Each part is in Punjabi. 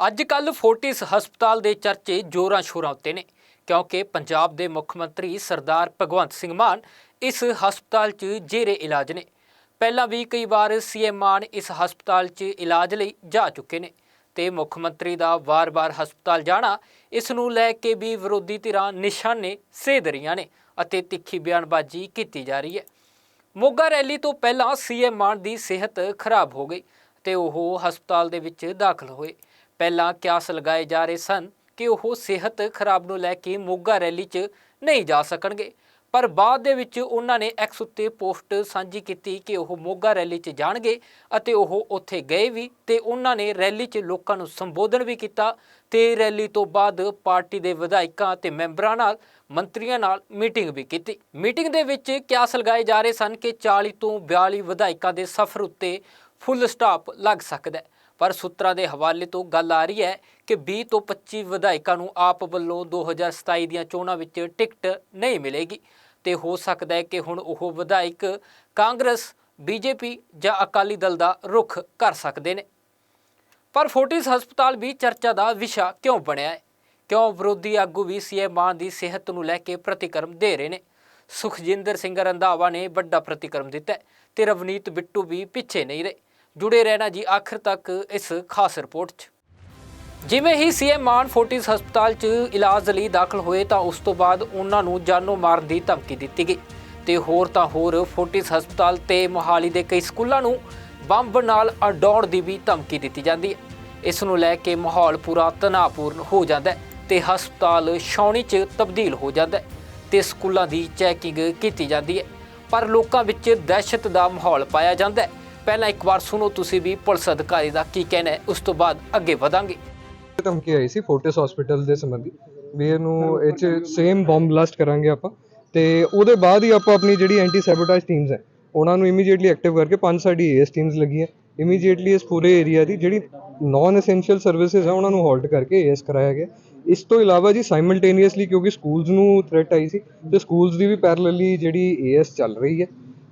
ਅੱਜ ਕੱਲ ਫੋਰਟਿਸ ਹਸਪਤਾਲ ਦੇ ਚਰਚੇ ਜੋਰਾਂ ਸ਼ੋਰਾਂ ਉੱਤੇ ਨੇ, ਕਿਉਂਕਿ ਪੰਜਾਬ ਦੇ ਮੁੱਖ ਮੰਤਰੀ ਸਰਦਾਰ ਭਗਵੰਤ ਸਿੰਘ ਮਾਨ ਇਸ ਹਸਪਤਾਲ 'ਚ ਜੇਰੇ ਇਲਾਜ ਨੇ। ਪਹਿਲਾਂ ਵੀ ਕਈ ਵਾਰ ਸੀਐਮ ਮਾਨ ਇਸ ਹਸਪਤਾਲ 'ਚ ਇਲਾਜ ਲਈ ਜਾ ਚੁੱਕੇ ਨੇ ਤੇ ਮੁੱਖ ਮੰਤਰੀ ਦਾ ਵਾਰ-ਵਾਰ ਹਸਪਤਾਲ ਜਾਣਾ, ਇਸ ਨੂੰ ਲੈ ਕੇ ਵੀ ਵਿਰੋਧੀ ਧਿਰਾਂ ਨਿਸ਼ਾਨੇ ਸੇਧ ਰਹੀਆਂ ਨੇ ਅਤੇ ਤਿੱਖੀ ਬਿਆਨਬਾਜ਼ੀ ਕੀਤੀ ਜਾ ਰਹੀ ਹੈ। ਮੋਗਾ ਰੈਲੀ ਤੋਂ ਪਹਿਲਾਂ ਸੀਐਮ ਮਾਨ ਦੀ ਸਿਹਤ ਖਰਾਬ ਹੋ ਗਈ ਤੇ ਉਹ ਹਸਪਤਾਲ ਦੇ ਵਿੱਚ ਦਾਖਲ ਹੋਏ। ਪਹਿਲਾਂ ਕਿਆਸ ਲਗਾਏ ਜਾ ਰਹੇ ਸਨ ਕਿ ਉਹ ਸਿਹਤ ਖਰਾਬ ਨੂੰ ਲੈ ਕੇ ਮੋਗਾ ਰੈਲੀ 'ਚ ਨਹੀਂ ਜਾ ਸਕਣਗੇ। ਪਰ ਬਾਅਦ ਦੇ ਵਿੱਚ ਉਹਨਾਂ ਨੇ ਐਕਸ ਉੱਤੇ ਪੋਸਟ ਸਾਂਝੀ ਕੀਤੀ ਕਿ ਉਹ ਮੋਗਾ ਰੈਲੀ 'ਚ ਜਾਣਗੇ ਅਤੇ ਉਹ ਉੱਥੇ ਗਏ ਵੀ ਤੇ ਉਹਨਾਂ ਨੇ ਰੈਲੀ 'ਚ ਲੋਕਾਂ ਨੂੰ ਸੰਬੋਧਨ ਵੀ ਕੀਤਾ ਤੇ ਰੈਲੀ ਤੋਂ ਬਾਅਦ ਪਾਰਟੀ ਦੇ ਵਿਧਾਇਕਾਂ ਤੇ ਮੈਂਬਰਾਂ ਨਾਲ, ਮੰਤਰੀਆਂ ਨਾਲ ਮੀਟਿੰਗ ਵੀ ਕੀਤੀ। ਮੀਟਿੰਗ ਦੇ ਵਿੱਚ ਕਿਆਸ ਲਗਾਏ ਜਾ ਰਹੇ ਸਨ ਕਿ 40 ਤੋਂ 42 ਵਿਧਾਇਕਾਂ ਦੇ ਸਫ਼ਰ ਉੱਤੇ ਫੁੱਲ ਸਟਾਪ ਲੱਗ ਸਕਦਾ ਹੈ। ਪਰ ਸੂਤਰਾਂ ਦੇ ਹਵਾਲੇ ਤੋਂ ਗੱਲ ਆ ਰਹੀ ਹੈ ਕਿ 20 ਤੋਂ 25 ਵਿਧਾਇਕਾਂ ਨੂੰ ਆਪ ਵੱਲੋਂ 2027 ਦੀਆਂ ਚੋਣਾਂ ਵਿੱਚ ਟਿਕਟ ਨਹੀਂ ਮਿਲੇਗੀ। ਤੇ ਹੋ ਸਕਦਾ ਹੈ ਕਿ ਹੁਣ ਉਹ ਵਿਧਾਇਕ ਕਾਂਗਰਸ ਬੀਜੇਪੀ ਜਾਂ ਅਕਾਲੀ ਦਲ ਦਾ ਰੁਖ ਕਰ ਸਕਦੇ ਨੇ। ਪਰ ਫੋਰਟਿਸ ਹਸਪਤਾਲ ਵੀ ਚਰਚਾ ਦਾ ਵਿਸ਼ਾ ਕਿਉਂ ਬਣਿਆ ਹੈ? ਕਿਉਂ ਵਿਰੋਧੀ ਆਗੂ ਵੀ ਸੀਐਮ ਮਾਨ ਦੀ ਸਿਹਤ ਨੂੰ ਲੈ ਕੇ ਪ੍ਰਤੀਕਰਮ ਦੇ ਰਹੇ ਨੇ? ਸੁਖਜਿੰਦਰ ਸਿੰਘ ਰੰਧਾਵਾ ਨੇ ਵੱਡਾ ਪ੍ਰਤੀਕਰਮ ਦਿੱਤਾ ਹੈ ਤੇ ਰਵਨੀਤ ਬਿੱਟੂ ਵੀ ਪਿੱਛੇ ਨਹੀਂ ਰਹੇ। ਜੁੜੇ ਰਹਿਣਾ ਜੀ ਆਖਰ ਤੱਕ ਇਸ ਖਾਸ ਰਿਪੋਰਟ 'ਚ। ਜਿਵੇਂ ਹੀ ਸੀਐਮ ਮਾਨ ਫੋਰਟਿਸ ਹਸਪਤਾਲ 'ਚ ਇਲਾਜ ਲਈ ਦਾਖਲ ਹੋਏ ਤਾਂ ਉਸ ਤੋਂ ਬਾਅਦ ਉਹਨਾਂ ਨੂੰ ਜਾਨੋਂ ਮਾਰਨ ਦੀ ਧਮਕੀ ਦਿੱਤੀ ਗਈ। ਤੇ ਹੋਰ ਤਾਂ ਹੋਰ ਫੋਰਟਿਸ ਹਸਪਤਾਲ ਤੇ ਮੋਹਾਲੀ ਦੇ ਕਈ ਸਕੂਲਾਂ ਨੂੰ ਬੰਬ ਨਾਲ ਅਡਾਉਣ ਦੀ ਵੀ ਧਮਕੀ ਦਿੱਤੀ ਜਾਂਦੀ ਹੈ। ਇਸ ਨੂੰ ਲੈ ਕੇ ਮਾਹੌਲ ਪੂਰਾ ਤਣਾਅਪੂਰਨ ਹੋ ਜਾਂਦਾ ਹੈ ਤੇ ਹਸਪਤਾਲ ਛਾਉਣੀ 'ਚ ਤਬਦੀਲ ਹੋ ਜਾਂਦਾ ਹੈ ਤੇ ਸਕੂਲਾਂ ਦੀ ਚੈਕਿੰਗ ਕੀਤੀ ਜਾਂਦੀ ਹੈ। ਪਰ ਲੋਕਾਂ ਵਿੱਚ ਦਹਿਸ਼ਤ ਦਾ ਮਾਹੌਲ ਪਾਇਆ ਜਾਂਦਾ ਹੈ। ਪਹਿਲਾਂ ਇੱਕ ਵਾਰ ਸੁਣੋ ਤੁਸੀਂ ਵੀ ਪੁਲਿਸ ਅਧਿਕਾਰੀ ਦਾ ਕੀ ਕਹਿਣਾ ਹੈ। ਉਸ ਤੋਂ ਬਾਅਦ ਅੱਗੇ ਵਧਾਂਗੇ। ਧਮਕੀ ਆਈ ਸੀ ਫੋਰਟਿਸ ਹਸਪੀਟਲ ਦੇ ਸੰਬੰਧੀ। ਵੀ ਇਹਨੂੰ ਇਹ 'ਚ ਸੇਮ ਬੰਬ ਬਲਾਸਟ ਕਰਾਂਗੇ ਆਪਾਂ। ਤੇ ਉਹਦੇ ਬਾਅਦ ਹੀ ਆਪਾਂ ਆਪਣੀ ਜਿਹੜੀ ਐਂਟੀ ਸੈਬੋਟੇਜ ਟੀਮਸ ਹੈ ਉਹਨਾਂ ਨੂੰ ਇਮੀਡੀਏਟਲੀ ਐਕਟਿਵ ਕਰਕੇ ਪੰਜ ਸਾਡੀ ਏਐਸ ਟੀਮਸ ਲੱਗੀਆਂ। ਇਮੀਡੀਏਟਲੀ ਇਸ ਪੂਰੇ ਏਰੀਆ ਦੀ ਜਿਹੜੀ ਨਾਨ ਐਸੈਂਸ਼ੀਅਲ ਸਰਵਿਸਿਜ਼ ਹੈ ਉਹਨਾਂ ਨੂੰ ਹਾਲਟ ਕਰਕੇ ਏਐਸ ਕਰਾਇਆ ਗਿਆ। ਇਸ ਤੋਂ ਇਲਾਵਾ ਜੀ ਸਾਈਮਲਟੇਨੀਅਸਲੀ ਕਿਉਂਕਿ ਸਕੂਲਸ ਨੂੰ ਥ੍ਰੈਟ ਆਈ ਸੀ ਤੇ ਸਕੂਲਸ ਦੀ ਵੀ ਪੈਰਲਲੀ ਜਿਹੜੀ ਏਐਸ ਚੱਲ ਰਹੀ ਹੈ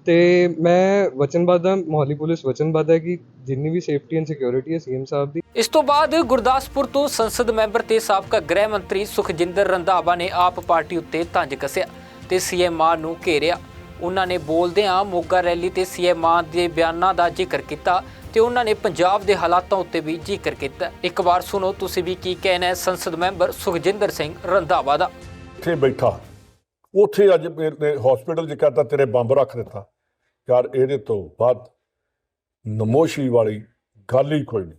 ਤੇ ਮੈਂ ਵਚਨਬੱਧ ਹਾਂ ਮੋਹਾਲੀ ਪੁਲਿਸ ਵਚਨਬੱਧ ਹੈ ਕਿ ਜਿੰਨੀ ਵੀ ਸੇਫਟੀ ਐਂਡ ਸਿਕਿਉਰਿਟੀ ਹੈ ਸੀਐਮ ਸਾਹਿਬ ਦੀ। ਇਸ ਤੋਂ ਬਾਅਦ ਗੁਰਦਾਸਪੁਰ ਤੋਂ ਸੰਸਦ ਮੈਂਬਰ ਤੇ ਸਾਬਕਾ ਗ੍ਰਹਿ ਮੰਤਰੀ ਸੁਖਜਿੰਦਰ ਰੰਧਾਵਾ ਨੇ ਆਪ ਪਾਰਟੀ ਉੱਤੇ ਤੰਜ ਕੱਸਿਆ ਤੇ ਸੀਐਮ ਮਾਨ ਨੂੰ ਘੇਰਿਆ। ਉਹਨਾਂ ਨੇ ਬੋਲਦਿਆਂ ਮੋਗਾ ਰੈਲੀ ਤੇ ਸੀਐਮ ਮਾਨ ਦੇ ਬਿਆਨਾਂ ਦਾ ਜ਼ਿਕਰ ਕੀਤਾ ਤੇ ਉਹਨਾਂ ਨੇ ਪੰਜਾਬ ਦੇ ਹਾਲਾਤਾਂ ਉੱਤੇ ਵੀ ਜ਼ਿਕਰ ਕੀਤਾ। ਇੱਕ ਵਾਰ ਸੁਣੋ ਤੁਸੀਂ ਵੀ ਕੀ ਕਹਿਣਾ ਹੈ ਸੰਸਦ ਮੈਂਬਰ ਸੁਖਜਿੰਦਰ ਸਿੰਘ ਰੰਧਾਵਾ ਦਾ? ਉੱਥੇ ਬੈਠਾ। ਉੱਥੇ ਅੱਜ ਮੇਰੇ ਹਸਪੀਟਲ 'ਚ ਕਹਤਾ ਤੇਰੇ ਬੰਬ ਰੱਖ ਦਿੱਤਾ। ਯਾਰ ਇਹਦੇ ਤੋਂ ਵੱਧ ਨਮੋਸ਼ੀ ਵਾਲੀ ਗੱਲ ਹੀ ਕੋਈ ਨਹੀਂ।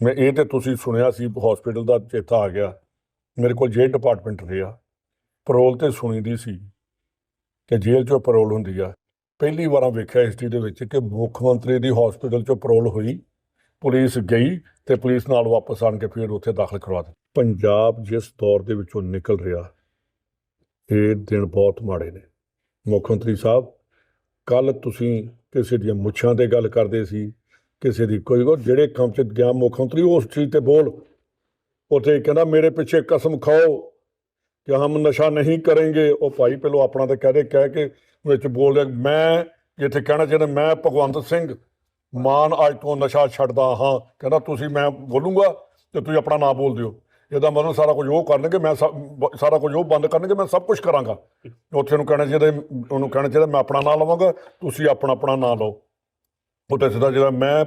ਮੈਂ ਇਹ ਤੇ ਤੁਸੀਂ ਸੁਣਿਆ ਸੀ ਹਸਪੀਟਲ ਦਾ ਚੇਤਾ ਆ ਗਿਆ। ਮੇਰੇ ਕੋਲ ਜੇਲ੍ਹ ਡਿਪਾਰਟਮੈਂਟ ਰਿਹਾ। ਪਰੋਲ ਤੇ ਸੁਣੀ ਦੀ ਸੀ ਕਿ ਜੇਲ੍ਹ 'ਚੋਂ ਪਰੋਲ ਹੁੰਦੀ ਆ। ਪਹਿਲੀ ਵਾਰਾਂ ਵੇਖਿਆ ਹਿਸਟਰੀ ਦੇ ਵਿੱਚ ਕਿ ਮੁੱਖ ਮੰਤਰੀ ਦੀ ਹਸਪੀਟਲ 'ਚੋਂ ਪਰੋਲ ਹੋਈ, ਪੁਲਿਸ ਗਈ ਤੇ ਪੁਲਿਸ ਨਾਲ ਵਾਪਸ ਆਣ ਕੇ ਫਿਰ ਉੱਥੇ ਦਾਖਲ ਕਰਵਾ ਦਿੱਤਾ। ਪੰਜਾਬ ਜਿਸ ਦੌਰ ਦੇ ਵਿੱਚੋਂ ਨਿਕਲ ਰਿਹਾ, ਇਹ ਦਿਨ ਬਹੁਤ ਮਾੜੇ ਨੇ। ਮੁੱਖ ਮੰਤਰੀ ਸਾਹਿਬ ਕੱਲ ਤੁਸੀਂ ਕਿਸੇ ਦੀਆਂ ਮੁੱਛਾਂ ਤੇ ਗੱਲ ਕਰਦੇ ਸੀ, ਕਿਸੇ ਦੀ ਕੋਈ ਉਹ ਜਿਹੜੇ ਕੰਮ 'ਚ ਗਿਆ ਮੁੱਖ ਮੰਤਰੀ ਉਸ ਚੀਜ਼ ਤੇ ਬੋਲ। ਉੱਥੇ ਕਹਿੰਦਾ, ਮੇਰੇ ਪਿੱਛੇ ਕਸਮ ਖਾਓ ਕਿ ਹਮ ਨਸ਼ਾ ਨਹੀਂ ਕਰਾਂਗੇ। ਉਹ ਭਾਈ ਪਹਿਲੋਂ ਆਪਣਾ ਤੇ ਕਹਦੇ ਕਹਿ ਕੇ ਵਿੱਚ ਬੋਲ ਰਿਹਾ, ਮੈਂ ਜਿੱਥੇ ਕਹਿਣਾ ਚਾਹੁੰਦਾ, ਮੈਂ ਭਗਵੰਤ ਸਿੰਘ ਮਾਨ ਅੱਜ ਤੋਂ ਨਸ਼ਾ ਛੱਡਦਾ ਹਾਂ। ਕਹਿੰਦਾ, ਤੁਸੀਂ, ਮੈਂ ਬੋਲੂੰਗਾ ਤੇ ਤੁਸੀਂ ਆਪਣਾ ਨਾਮ ਬੋਲ ਦਿਓ। ਇਹਦਾ ਮਤਲਬ ਸਾਰਾ ਕੁਝ ਉਹ ਕਰਨਗੇ, ਮੈਂ ਸਾਰਾ ਕੁਝ ਉਹ ਬੰਦ ਕਰਨਗੇ, ਮੈਂ ਸਭ ਕੁਝ ਕਰਾਂਗਾ। ਉੱਥੇ ਨੂੰ ਕਹਿਣਾ ਚਾਹੀਦਾ, ਉਹਨੂੰ ਕਹਿਣਾ ਚਾਹੀਦਾ, ਮੈਂ ਆਪਣਾ ਨਾਂ ਲਵਾਂਗਾ, ਤੁਸੀਂ ਆਪਣਾ ਆਪਣਾ ਨਾਂ ਲਓ। ਉੱਥੇ ਸਿੱਧਾ ਜਿਹੜਾ ਮੈਂ,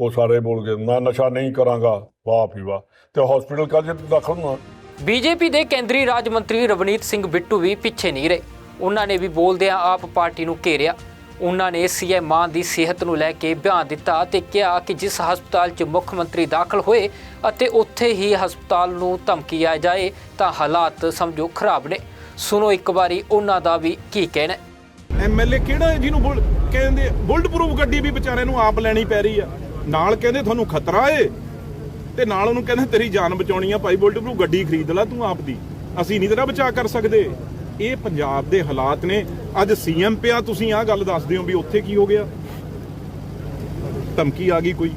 ਉਹ ਸਾਰੇ ਬੋਲ ਗਏ ਮੈਂ ਨਸ਼ਾ ਨਹੀਂ ਕਰਾਂਗਾ, ਵਾਹ ਵੀ ਵਾਹ। ਤੇ ਹਸਪੀਟਲ ਕਾਜ ਦਾਖਲ ਹੋਣਾ? ਬੀਜੇਪੀ ਦੇ ਕੇਂਦਰੀ ਰਾਜ ਮੰਤਰੀ ਰਵਨੀਤ ਸਿੰਘ ਬਿੱਟੂ ਵੀ ਪਿੱਛੇ ਨਹੀਂ ਰਹੇ। ਉਹਨਾਂ ਨੇ ਵੀ ਬੋਲਦਿਆਂ ਆਪ ਪਾਰਟੀ ਨੂੰ ਘੇਰਿਆ। ਉਹਨਾਂ ਨੇ ਸੀਐਮ ਮਾਨ ਦੀ ਸਿਹਤ ਨੂੰ ਲੈ ਕੇ ਬਿਆਨ ਦਿੱਤਾ ਤੇ ਕਿਹਾ ਕਿ ਜਿਸ ਹਸਪਤਾਲ 'ਚ ਮੁੱਖ ਮੰਤਰੀ ਦਾਖਲ ਹੋਏ ਅਤੇ ਉੱਥੇ ਹੀ ਹਸਪਤਾਲ ਨੂੰ ਧਮਕੀ ਆ ਜਾਏ ਤਾਂ ਹਾਲਾਤ ਸਮਝੋ ਖਰਾਬ ਨੇ। ਸੁਣੋ ਇੱਕ ਵਾਰੀ ਉਹਨਾਂ ਦਾ ਵੀ ਕੀ ਕਹਿਣਾ ਹੈ। ਐਮਐਲਏ ਕਿਹੜਾ ਜਿਹਨੂੰ ਬੁਲ, ਕਹਿੰਦੇ ਬੁਲਟ ਪ੍ਰੂਫ ਗੱਡੀ ਵੀ ਵਿਚਾਰੇ ਨੂੰ ਆਪ ਲੈਣੀ ਪੈ ਰਹੀ ਆ। ਨਾਲ ਕਹਿੰਦੇ ਤੁਹਾਨੂੰ ਖਤਰਾ ਏ ਤੇ ਨਾਲ ਉਹਨੂੰ ਕਹਿੰਦੇ ਤੇਰੀ ਜਾਨ ਬਚਾਉਣੀ ਆ, ਭਾਈ ਬੁਲਟ ਪ੍ਰੂਫ ਗੱਡੀ ਖਰੀਦ ਲੈ ਤੂੰ ਆਪ ਦੀ। ਅਸੀਂ ਨਹੀਂ ਤੇਰਾ ਬਚਾਅ ਕਰ ਸਕਦੇ। ਇਹ ਪੰਜਾਬ ਦੇ ਹਾਲਾਤ ਨੇ। ਅੱਜ ਸੀਐਮ ਪਿਆ, ਤੁਸੀਂ ਆਹ ਗੱਲ ਦੱਸਦੇ ਹੋ ਵੀ ਉੱਥੇ ਕੀ ਹੋ ਗਿਆ? ਧਮਕੀ ਆ ਗਈ ਕੋਈ?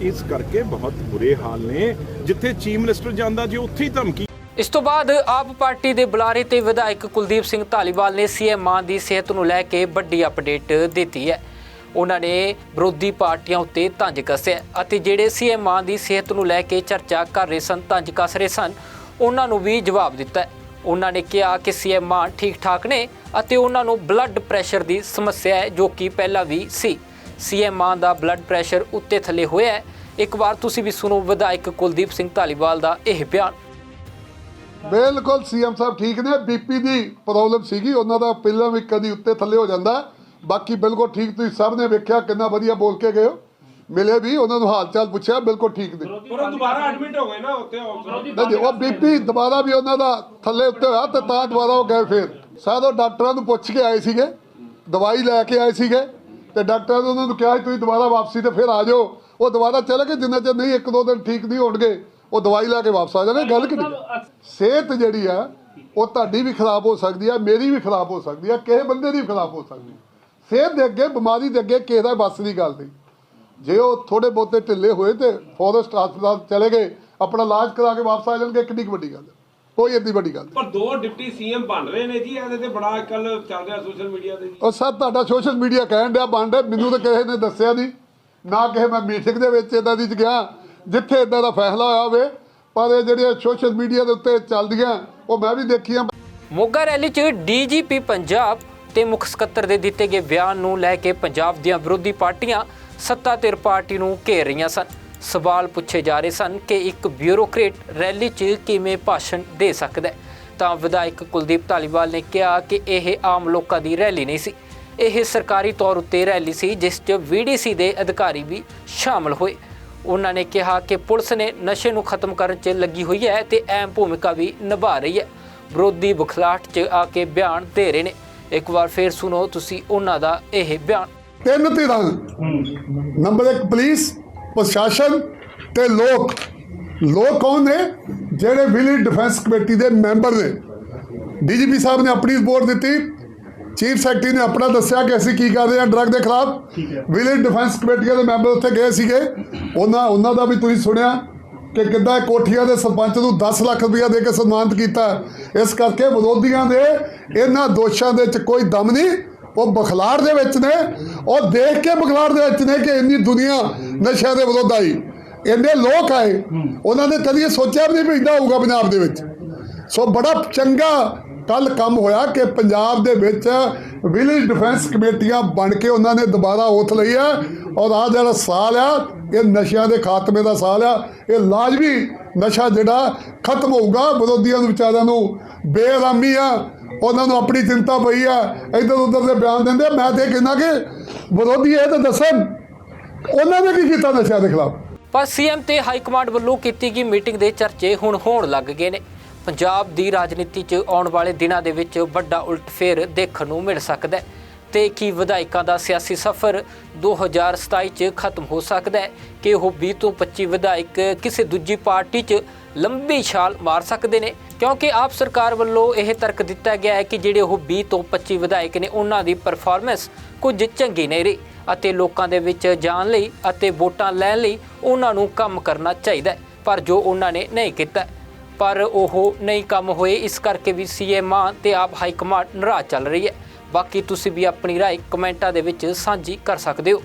ਇਸ ਕਰਕੇ ਬਹੁਤ ਬੁਰੇ ਹਾਲ ਨੇ। ਜਿੱਥੇ ਚੀਫ ਮਿਨਿਸਟਰ ਜਾਂਦਾ, ਜੇ ਉੱਥੇ ਹੀ ਧਮਕੀ। ਇਸ ਤੋਂ ਬਾਅਦ ਆਪ ਪਾਰਟੀ ਦੇ ਬੁਲਾਰੇ ਤੇ ਵਿਧਾਇਕ ਕੁਲਦੀਪ ਸਿੰਘ ਧਾਲੀਵਾਲ ਨੇ ਸੀਐਮ ਮਾਨ ਦੀ ਸਿਹਤ ਨੂੰ ਲੈ ਕੇ ਵੱਡੀ ਅਪਡੇਟ ਦਿੱਤੀ ਹੈ। ਉਹਨਾਂ ਨੇ ਵਿਰੋਧੀ ਪਾਰਟੀਆਂ ਉੱਤੇ ਤੰਜ ਕੱਸਿਆ ਅਤੇ ਜਿਹੜੇ ਸੀਐਮ ਮਾਨ ਦੀ ਸਿਹਤ ਨੂੰ ਲੈ ਕੇ ਚਰਚਾ ਕਰ ਰਹੇ ਸਨ, ਤੰਜ ਕੱਸ ਰਹੇ ਸਨ, ਉਹਨਾਂ ਨੂੰ ਵੀ ਜਵਾਬ ਦਿੱਤਾ ਉਹਨਾਂ ਨੇ ਕਿਹਾ ਕਿ ਸੀਐਮ ਮਾਨ ਠੀਕ ਠਾਕ ਨੇ ਅਤੇ ਉਹਨਾਂ ਨੂੰ ਬਲੱਡ ਪ੍ਰੈਸ਼ਰ ਦੀ ਸਮੱਸਿਆ ਹੈ, ਜੋ ਕਿ ਪਹਿਲਾਂ ਵੀ ਸੀ। ਸੀਐਮ ਮਾਨ ਦਾ ਬਲੱਡ ਪ੍ਰੈਸ਼ਰ ਉੱਤੇ ਥੱਲੇ ਹੋਇਆ ਹੈ। ਇੱਕ ਵਾਰ ਤੁਸੀਂ ਵੀ ਸੁਣੋ ਵਿਧਾਇਕ ਕੁਲਦੀਪ ਸਿੰਘ ਧਾਲੀਵਾਲ ਦਾ ਇਹ ਬਿਆਨ। ਬਿਲਕੁਲ ਸੀਐਮ ਸਾਹਿਬ ਠੀਕ ਨੇ। ਬੀਪੀ ਦੀ ਪ੍ਰੋਬਲਮ ਸੀਗੀ, ਉਹਨਾਂ ਦਾ ਪਹਿਲਾਂ ਵੀ ਕਦੀ ਉੱਤੇ ਥੱਲੇ ਹੋ ਜਾਂਦਾ। ਬਾਕੀ ਬਿਲਕੁਲ ਠੀਕ ਤੁਸੀਂ ਸਭ ਨੇ ਵੇਖਿਆ, ਕਿੰਨਾ ਵਧੀਆ ਬੋਲ ਕੇ ਗਏ ਹੋ। ਮਿਲੇ ਵੀ ਉਹਨਾਂ ਨੂੰ ਹਾਲ ਚਾਲ ਪੁੱਛਿਆ ਬਿਲਕੁਲ ਠੀਕ ਨੇ। ਪਰ ਉਹ ਦੁਬਾਰਾ ਐਡਮਿਟ ਹੋ ਗਏ ਨਾ ਉੱਥੇ ਨਹੀਂ ਜੀ, ਉਹ ਬੀਪੀ ਦੁਬਾਰਾ ਵੀ ਉਹਨਾਂ ਦਾ ਥੱਲੇ ਉੱਤੇ ਹੋਇਆ ਤੇ ਤਾਂ ਦੁਬਾਰਾ ਉਹ ਗਏ ਫੇਰ। ਸਾਦੋਂ ਡਾਕਟਰਾਂ ਨੂੰ ਪੁੱਛ ਕੇ ਆਏ ਸੀਗੇ ਦਵਾਈ ਲੈ ਕੇ ਆਏ ਸੀਗੇ ਤੇ ਡਾਕਟਰਾਂ ਨੇ ਉਹਨਾਂ ਨੂੰ ਕਿਹਾ ਸੀ ਤੁਸੀਂ ਦੁਬਾਰਾ ਵਾਪਸੀ ਤੇ ਫਿਰ ਆ ਜਾਓ। ਉਹ ਦੁਬਾਰਾ ਚਲੇ ਗਏ ਜਿੰਨਾ ਚਿਰ ਨਹੀਂ ਇੱਕ ਦੋ ਦਿਨ ਠੀਕ ਨਹੀਂ ਹੋਣਗੇ ਉਹ ਦਵਾਈ ਲੈ ਕੇ ਵਾਪਸ ਆ ਜਾਣੇ। ਗੱਲ ਕਿ ਨਹੀਂ ਸਿਹਤ ਜਿਹੜੀ ਆ ਉਹ ਤੁਹਾਡੀ ਵੀ ਖਰਾਬ ਹੋ ਸਕਦੀ ਆ ਮੇਰੀ ਵੀ ਖਰਾਬ ਹੋ ਸਕਦੀ ਆ ਕਿਸੇ ਬੰਦੇ ਦੀ ਵੀ ਖਰਾਬ ਹੋ ਸਕਦੀ ਆ। ਸਿਹਤ ਦੇ ਅੱਗੇ ਬਿਮਾਰੀ ਦੇ ਅੱਗੇ ਕਿਸੇ ਦਾ ਬੱਸ ਦੀ ਗੱਲ ਨਹੀਂ। ਜੇ ਉਹ ਥੋੜੇ ਬਹੁਤੇ ਢਿੱਲੇ ਹੋਏ ਤੇ ਫੋਰੈਸਟ ਹਸਪਤਾਲ ਚਲੇ ਗਏ ਆਪਣਾ ਇਲਾਜ ਕਰਾ ਕੇ ਵਾਪਸ ਆ ਜਾਣਗੇ ਕਿੰਨੀ ਵੱਡੀ ਗੱਲ ਕੋਈ ਏਡੀ ਵੱਡੀ ਗੱਲ ਪਰ ਦੋ ਡਿਪਟੀ ਸੀਐਮ ਬਣ ਰਹੇ ਨੇ ਜੀ ਇਹਦੇ ਤੇ ਬੜਾ ਕੱਲ ਚੱਲ ਰਿਹਾ ਸੋਸ਼ਲ ਮੀਡੀਆ ਤੇ ਉਹ ਸਰ ਤੁਹਾਡਾ ਸੋਸ਼ਲ ਮੀਡੀਆ ਕਹਿਣ ਡਿਆ ਬਣ ਡਿਆ ਮੈਨੂੰ ਤਾਂ ਕਿਸੇ ਨੇ ਦੱਸਿਆ ਨਹੀਂ। ਨਾ ਕਿਸੇ ਮੈਂ ਮੀਟਿੰਗ ਦੇ ਵਿੱਚ ਇਦਾਂ ਦੀ ਚ ਗਿਆ ਜਿੱਥੇ ਇਦਾਂ ਦਾ ਫੈਸਲਾ ਹੋਇਆ ਹੋਵੇ ਪਰ ਇਹ ਜਿਹੜੀਆਂ ਸੋਸ਼ਲ ਮੀਡੀਆ ਦੇ ਉੱਤੇ ਚੱਲਦੀਆਂ ਉਹ ਮੈਂ ਵੀ ਦੇਖੀਆਂ। ਮੋਗਾ ਰੈਲੀ 'ਚ ਡੀਜੀਪੀ ਪੰਜਾਬ ਤੇ ਮੁੱਖ ਸਕੱਤਰ ਦੇ ਦਿੱਤੇ ਗਏ ਬਿਆਨ ਨੂੰ ਲੈ ਕੇ ਪੰਜਾਬ ਦੀਆਂ ਵਿਰੋਧੀ ਪਾਰਟੀਆਂ ਸੱਤਾ ਧਿਰ ਪਾਰਟੀ ਨੂੰ ਘੇਰ ਰਹੀਆਂ ਸਨ। ਸਵਾਲ ਪੁੱਛੇ ਜਾ ਰਹੇ ਸਨ ਕਿ ਇੱਕ ਬਿਊਰੋਕਰੇਟ ਰੈਲੀ 'ਚ ਕਿਵੇਂ ਭਾਸ਼ਣ ਦੇ ਸਕਦਾ ਹੈ? ਤਾਂ ਵਿਧਾਇਕ ਕੁਲਦੀਪ ਧਾਲੀਵਾਲ ਨੇ ਕਿਹਾ ਕਿ ਇਹ ਆਮ ਲੋਕਾਂ ਦੀ ਰੈਲੀ ਨਹੀਂ ਸੀ। ਇਹ ਸਰਕਾਰੀ ਤੌਰ ਉੱਤੇ ਰੈਲੀ ਸੀ, ਜਿਸ 'ਚ ਵੀਡੀਸੀ ਦੇ ਅਧਿਕਾਰੀ ਵੀ ਸ਼ਾਮਲ ਹੋਏ। ਉਹਨਾਂ ਨੇ ਕਿਹਾ ਕਿ ਪੁਲਿਸ ਨੇ ਨਸ਼ੇ ਨੂੰ ਖਤਮ ਕਰਨ 'ਚ ਲੱਗੀ ਹੋਈ ਹੈ ਤੇ ਅਹਿਮ ਭੂਮਿਕਾ ਵੀ ਨਿਭਾ ਰਹੀ ਹੈ। ਵਿਰੋਧੀ ਬੁਖਲਾਹਟ 'ਚ ਆ ਕੇ ਬਿਆਨ ਦੇ ਰਹੇ ਨੇ। ਇੱਕ ਵਾਰ ਫੇਰ ਸੁਣੋ ਤੁਸੀਂ ਉਹਨਾਂ ਦਾ ਇਹ ਬਿਆਨ। ਤਿੰਨ ਧਿਰਾਂ। ਨੰਬਰ 1 ਪੁਲਿਸ ਪ੍ਰਸ਼ਾਸਨ ਤੇ ਲੋਕ। ਲੋਕ ਕੌਣ ਨੇ? ਜਿਹੜੇ ਵਿਲੇਜ ਡਿਫੈਂਸ ਕਮੇਟੀ ਦੇ ਮੈਂਬਰ ਨੇ। ਡੀਜੀਪੀ ਸਾਹਿਬ ਨੇ ਆਪਣੀ ਰਿਪੋਰਟ ਦਿੱਤੀ। ਚੀਫ ਸੈਕਟਰੀ ਨੇ ਆਪਣਾ ਦੱਸਿਆ ਕਿ ਅਸੀਂ ਕੀ ਕਰ ਰਹੇ ਹਾਂ ਡਰੱਗ ਦੇ ਖਿਲਾਫ। ਵਿਲੇਜ ਡਿਫੈਂਸ ਕਮੇਟੀਆਂ ਦੇ ਮੈਂਬਰ ਉੱਥੇ ਗਏ ਸੀਗੇ। ਉਹਨਾਂ ਉਹਨਾਂ ਦਾ ਵੀ ਤੁਸੀਂ ਸੁਣਿਆ ਕਿ ਕਿੱਦਾਂ ਕੋਠੀਆਂ ਦੇ ਸਰਪੰਚ ਨੂੰ 10 ਲੱਖ ਰੁਪਇਆ ਦੇ ਕੇ ਸਨਮਾਨਿਤ ਕੀਤਾ। ਇਸ ਕਰਕੇ ਵਿਰੋਧੀਆਂ ਦੇ ਇਹਨਾਂ ਦੋਸ਼ਾਂ ਦੇ ਵਿੱਚ ਕੋਈ ਦਮ ਨਹੀਂ। ਉਹ ਬਖਲਾੜ ਦੇ ਵਿੱਚ ਨੇ, ਉਹ ਦੇਖ ਕੇ ਬਖਲਾੜ ਦੇ ਵਿੱਚ ਨੇ ਕਿ ਇੰਨੀ ਦੁਨੀਆ ਨਸ਼ਿਆਂ ਦੇ ਵਿਰੁੱਧ ਆਈ। ਇੰਨੇ ਲੋਕ ਆਏ, ਉਹਨਾਂ ਨੇ ਕਦੀ ਸੋਚਿਆ ਵੀ ਨਹੀਂ ਵੀ ਇੱਦਾਂ ਹੋਊਗਾ ਪੰਜਾਬ ਦੇ ਵਿੱਚ। ਸੋ ਬੜਾ ਚੰਗਾ ਕੱਲ ਕੰਮ ਹੋਇਆ ਕਿ ਪੰਜਾਬ ਦੇ ਵਿੱਚ ਵਿਲੇਜ ਡਿਫੈਂਸ ਕਮੇਟੀਆਂ ਬਣ ਕੇ ਉਹਨਾਂ ਨੇ ਦੁਬਾਰਾ ਉਥ ਲਈ ਹੈ ਔਰ ਆ ਜਿਹੜਾ ਸਾਲ ਆ, ਇਹ ਨਸ਼ਿਆਂ ਦੇ ਖਾਤਮੇ ਦਾ ਸਾਲ ਆ, ਇਹ ਲਾਜ਼ਮੀ ਨਸ਼ਾ ਜਿਹੜਾ ਖਤਮ ਹੋਊਗਾ ਵਿਰੋਧੀਆਂ ਨੂੰ ਵਿਚਾਰਿਆਂ ਨੂੰ। ਬੇਰਾਮੀ ਆ ਉਹਨਾਂ ਨੂੰ ਆਪਣੀ ਚਿੰਤਾ ਪਈ ਆ, ਇੱਧਰ ਉੱਧਰ ਦੇ ਬਿਆਨ ਦਿੰਦੇ ਮੈਂ ਤੇ ਕਹਿੰਦਾ ਕਿ ਵਿਰੋਧੀ ਇਹ ਤਾਂ ਦੱਸਣ। ਉਹਨਾਂ ਨੇ ਕੀ ਕੀਤਾ ਨਸ਼ਿਆਂ ਦੇ ਖਿਲਾਫ? ਪਰ ਸੀਐਮ ਤੇ ਹਾਈ ਕਮਾਂਡ ਵੱਲੋਂ ਕੀਤੀ ਗਈ ਮੀਟਿੰਗ ਦੇ ਚਰਚੇ ਹੁਣ ਹੋਣ ਲੱਗ ਗਏ ਨੇ। ਪੰਜਾਬ ਦੀ ਰਾਜਨੀਤੀ 'ਚ ਆਉਣ ਵਾਲੇ ਦਿਨਾਂ ਦੇ ਵਿੱਚ ਵੱਡਾ ਉਲਟਫੇਰ ਦੇਖਣ ਨੂੰ ਮਿਲ ਸਕਦਾ ਹੈ ਤੇ ਕੀ ਵਿਧਾਇਕਾਂ ਦਾ ਸਿਆਸੀ ਸਫ਼ਰ 2027 'ਚ ਖਤਮ ਹੋ ਸਕਦਾ ਹੈ? ਕਿ ਉਹ 20 ਤੋਂ 25 ਵਿਧਾਇਕ ਕਿਸੇ ਦੂਜੀ ਪਾਰਟੀ 'ਚ ਲੰਬੀ ਛਾਲ ਮਾਰ ਸਕਦੇ ਨੇ? ਕਿਉਂਕਿ ਆਪ ਸਰਕਾਰ ਵੱਲੋਂ ਇਹ ਤਰਕ ਦਿੱਤਾ ਗਿਆ ਹੈ ਕਿ ਜਿਹੜੇ ਉਹ 20 ਤੋਂ 25 ਵਿਧਾਇਕ ਨੇ ਉਹਨਾਂ ਦੀ ਪਰਫਾਰਮੈਂਸ ਕੁਝ ਚੰਗੀ ਨਹੀਂ ਰਹੀ ਅਤੇ ਲੋਕਾਂ ਦੇ ਵਿੱਚ ਜਾਣ ਲਈ ਅਤੇ ਵੋਟਾਂ ਲੈਣ ਲਈ ਉਹਨਾਂ ਨੂੰ ਕੰਮ ਕਰਨਾ ਚਾਹੀਦਾ ਹੈ, ਪਰ ਜੋ ਉਹਨਾਂ ਨੇ ਨਹੀਂ ਕੀਤਾ ਪਰ ਉਹ ਨਹੀਂ ਕੰਮ ਹੋਏ ਇਸ ਕਰਕੇ ਵੀ ਸੀਐਮ ਮਾਨ ਤੇ ਆਪ ਹਾਈ ਕਮਾਂਡ ਨਾਰਾਜ਼ ਚੱਲ ਰਹੀ ਹੈ ਬਾਕੀ ਤੁਸੀਂ ਵੀ ਆਪਣੀ رائے ਕਮੈਂਟਾਂ ਦੇ ਵਿੱਚ ਸਾਂਝੀ ਕਰ ਸਕਦੇ ਹੋ